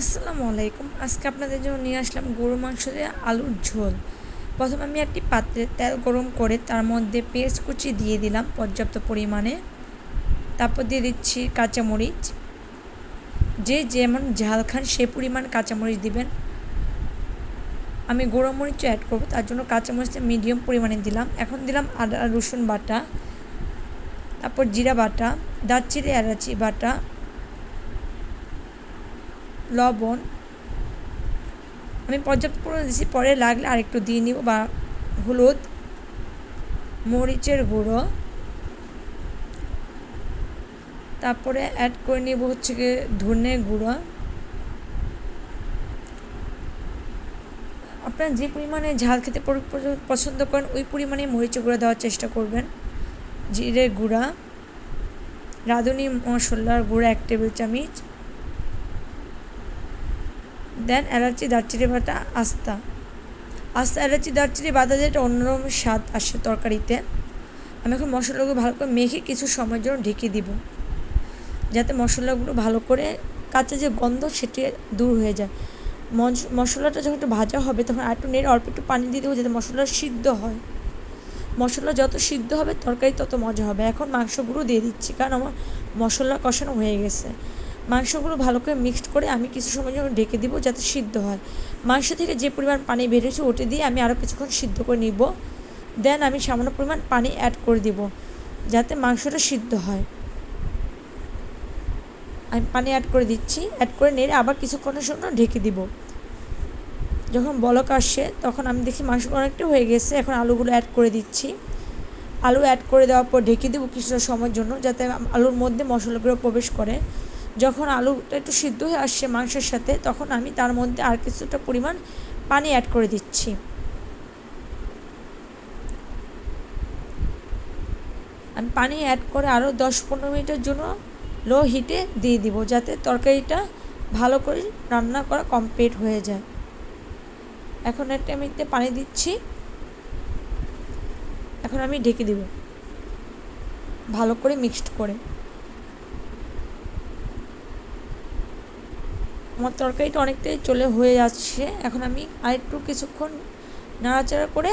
আসসালামু আলাইকুম। আজকে আপনাদের জন্য নিয়ে আসলাম গরু মাংস দিয়ে আলুর ঝোল। প্রথমে আমি একটি পাত্রে তেল গরম করে তার মধ্যে পেঁয়াজ কুচি দিয়ে দিলাম পর্যাপ্ত পরিমাণে। তারপর দিয়ে দিচ্ছি কাঁচামরিচ। যে যেমন ঝাল খান সে পরিমাণ কাঁচামরিচ দিবেন। আমি গুঁড়ো মরিচ অ্যাড করব, তার জন্য কাঁচামরিচটা মিডিয়াম পরিমাণে দিলাম। এখন দিলাম আদা, রসুন বাটা। তারপর জিরা বাটা, দারচিনি, এলাচি বাটা। লবণ। আমি পর্যাপ্ত পরিমাণে দিয়েছি পরে লাগলে আরেকটু দিয়ে নিব, বা হলুদ, মরিচের গুঁড়ো। তারপরে অ্যাড করে নিব হচ্ছে গিয়ে ধনে গুঁড়ো। আপনারা যে পরিমাণে ঝাল খেতে পছন্দ করেন, ওই পরিমাণে মরিচের গুঁড়া দেওয়ার চেষ্টা করবেন। জিরে গুঁড়া, রাঁধুনি মশলার গুঁড়া এক টেবিল চামচ। দেন এলাচি, দারচিনি, বাটা, আস্তা। আস্তা, এলাচি, দারচিনি বাটা যেটা অন্যরকম স্বাদ আসে তরকারিতে। আমি এখন মশলাগুলো ভালো করে মেখে কিছু সময়ের জন্য ঢেকে দিব। যাতে মশলাগুলো ভালো করে কাঁচা যে গন্ধ সেটি দূর হয়ে যায়। মশলাটা যখন একটু ভাজা হবে তখন আর একটু নেড়ে অল্প একটু পানি দিয়ে দেবো যাতে মশলা সিদ্ধ হয়। মশলা যত সিদ্ধ হবে তরকারি তত মজা হবে। এখন মাংসগুলো দিয়ে দিচ্ছি কারণ আমার মশলা কষানো হয়ে গেছে। মাংসগুলো ভালো করে মিক্সড করে আমি কিছু সময় জন্য ঢেকে দিব যাতে সিদ্ধ হয়। মাংস থেকে যে পরিমাণ পানি বেরিয়েছে ওটি দিয়ে আমি আরও কিছুক্ষণ সিদ্ধ করে নিব। দেন আমি সামান্য পরিমাণ পানি অ্যাড করে দিব যাতে মাংসটা সিদ্ধ হয়। আমি পানি অ্যাড করে দিচ্ছি অ্যাড করে নেড়ে আবার কিছুক্ষণের জন্য ঢেকে দিব। যখন বলক আসছে, তখন আমি দেখি মাংস অনেকটা হয়ে গেছে। এখন আলুগুলো অ্যাড করে দিচ্ছি। আলু অ্যাড করে দেওয়ার পর ঢেকে দেবো কিছুটা সময়ের জন্য যাতে আলুর মধ্যে মশলাগুলো প্রবেশ করে। যখন আলুটা একটু সিদ্ধ হয়ে আসছে মাংসের সাথে, তখন আমি তার মধ্যে আর কিছুটা পরিমাণ পানি অ্যাড করে দিচ্ছি। আমি পানি অ্যাড করে আরও দশ পনেরো মিনিটের জন্য লো হিটে দিয়ে দিব, যাতে তরকারিটা ভালো করে রান্না করা কমপ্লিট হয়ে যায়। এখন একটা আমি পানি দিচ্ছি। এখন আমি ঢেকে দিব, ভালো করে মিক্সড করে। আমার তরকারিটা অনেকটাই চলে হয়ে যাচ্ছে। এখন আমি আরেকটু কিছুক্ষণ নাড়াচাড়া করে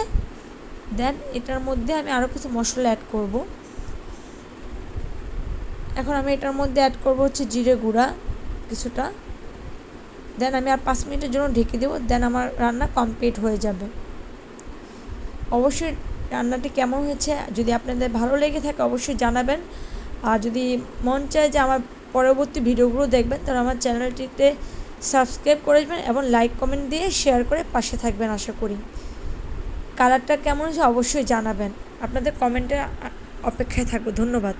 দেন এটার মধ্যে আমি আরও কিছু মশলা অ্যাড করব। এখন আমি এটার মধ্যে অ্যাড করব হচ্ছে জিরে গুঁড়া কিছুটা। দেন আমি আর পাঁচ মিনিটের জন্য ঢেকে দেবো, দেন আমার রান্না কমপ্লিট হয়ে যাবে। অবশ্যই রান্নাটি কেমন হয়েছে, যদি আপনাদের ভালো লেগে থাকে অবশ্যই জানাবেন। আর যদি মন চায় যে আমার পরবর্তী ভিডিওগুলো দেখবেন তারা আমার চ্যানেলটিতে সাবস্ক্রাইব করে দেবেন এবং লাইক, কমেন্ট দিয়ে শেয়ার করে পাশে থাকবেন আশা করি। কালারটা কেমন হয়েছে অবশ্যই জানাবেন। আপনাদের কমেন্টে অপেক্ষায় থাকব। ধন্যবাদ।